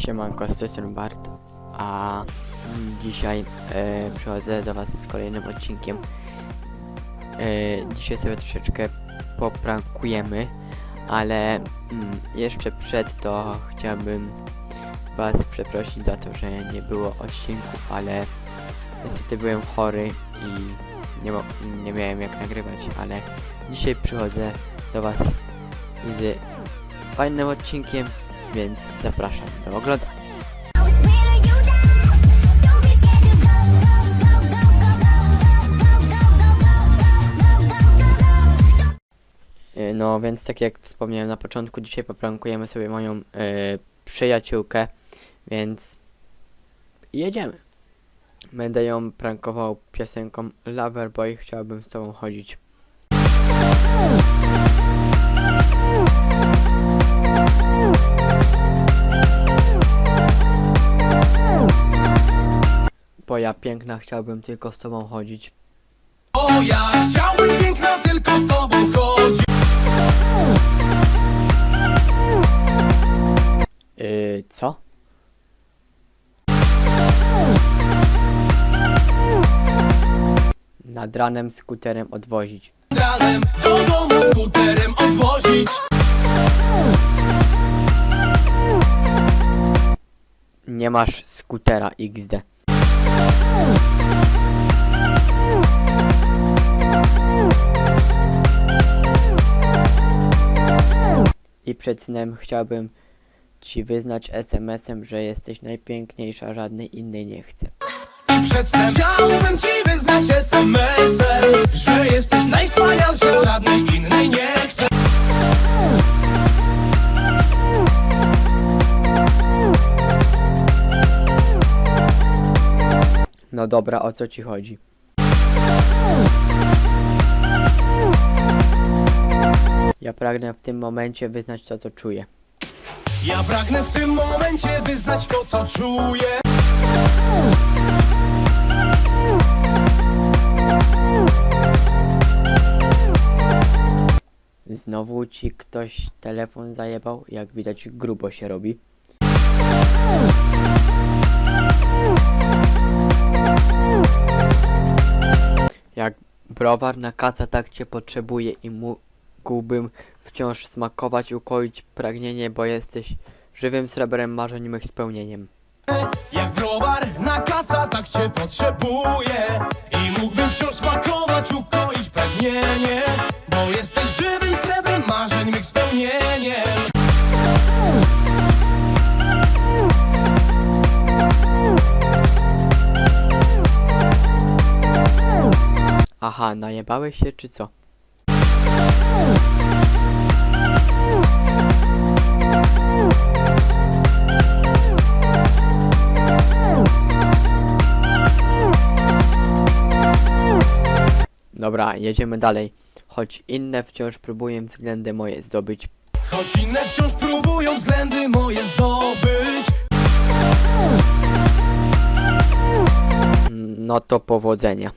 Siemanko, z tej Bart, a dzisiaj e, przychodzę do Was z kolejnym odcinkiem. E, dzisiaj sobie troszeczkę poprankujemy, ale mm, jeszcze przed to chciałbym Was przeprosić za to, że nie było odcinków, ale niestety byłem chory i nie, nie miałem jak nagrywać, ale dzisiaj przychodzę do Was z fajnym odcinkiem, więc zapraszam do oglądania. Y, No więc tak jak wspomniałem na początku, dzisiaj poprankujemy sobie moją y, przyjaciółkę, więc jedziemy. Będę ją prankował piosenką Loverboy, chciałbym z tobą chodzić. Bo ja piękna chciałbym tylko z tobą chodzić. O, ja chciałbym piękna tylko z tobą chodzić Yy, co? Nad ranem skuterem odwozić. Ranem do domu skuterem odwozić Nie masz skutera XD. I przed snem chciałbym ci wyznać SMS-em, że jesteś najpiękniejsza, żadnej innej nie chcę. I przed snem chciałbym ci wyznać SMS-em No dobra, o co ci chodzi? Ja pragnę w tym momencie wyznać to, co czuję. Ja pragnę w tym momencie wyznać to, co czuję Znowu ci ktoś telefon zajebał, jak widać grubo się robi. Browar na kaca tak cię potrzebuje i mógłbym wciąż smakować, ukoić pragnienie, bo jesteś żywym srebrem marzeń mych spełnieniem. Jak browar na kaca, tak cię potrzebuję I mógłbym wciąż smakować, ukoić pragnienie Bo jesteś żywym Aha, najebałeś się czy co? Dobra, jedziemy dalej. Choć inne wciąż próbuję względy moje zdobyć. Choć inne wciąż próbują względy moje zdobyć No to powodzenia.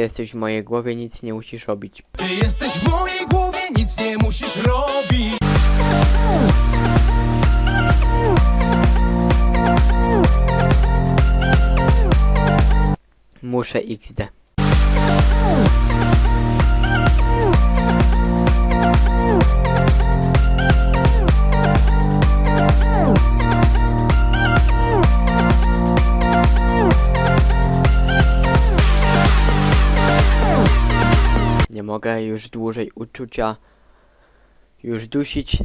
Jesteś w mojej głowie, nic nie musisz robić. Ty jesteś w mojej głowie, nic nie musisz robić Muszę XD. Mogę już dłużej uczucia już dusić.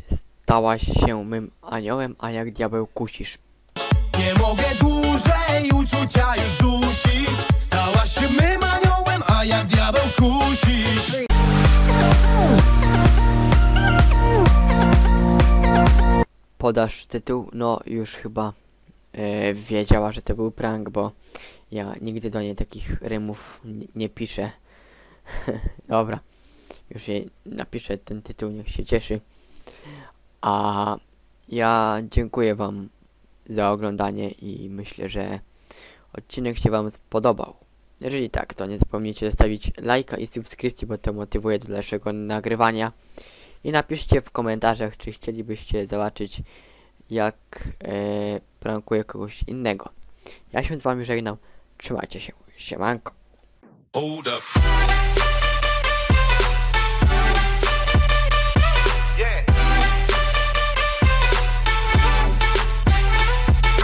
Stałaś się mym aniołem, a jak diabeł kusisz. Nie mogę dłużej uczucia już dusić Stałaś się mym aniołem, a jak diabeł kusisz podasz tytuł, no już chyba e, wiedziała, że to był prank, bo ja nigdy do niej takich rymów nie piszę. Dobra, już jej napiszę ten tytuł, niech się cieszy. A ja dziękuję Wam za oglądanie i myślę, że odcinek się Wam spodobał. Jeżeli tak, to nie zapomnijcie zostawić lajka i subskrypcji, bo to motywuje do dalszego nagrywania. I napiszcie w komentarzach, czy chcielibyście zobaczyć, jak e, prankuję kogoś innego. Ja się z wami żegnam. Trzymajcie się. Siemanko. Hold up.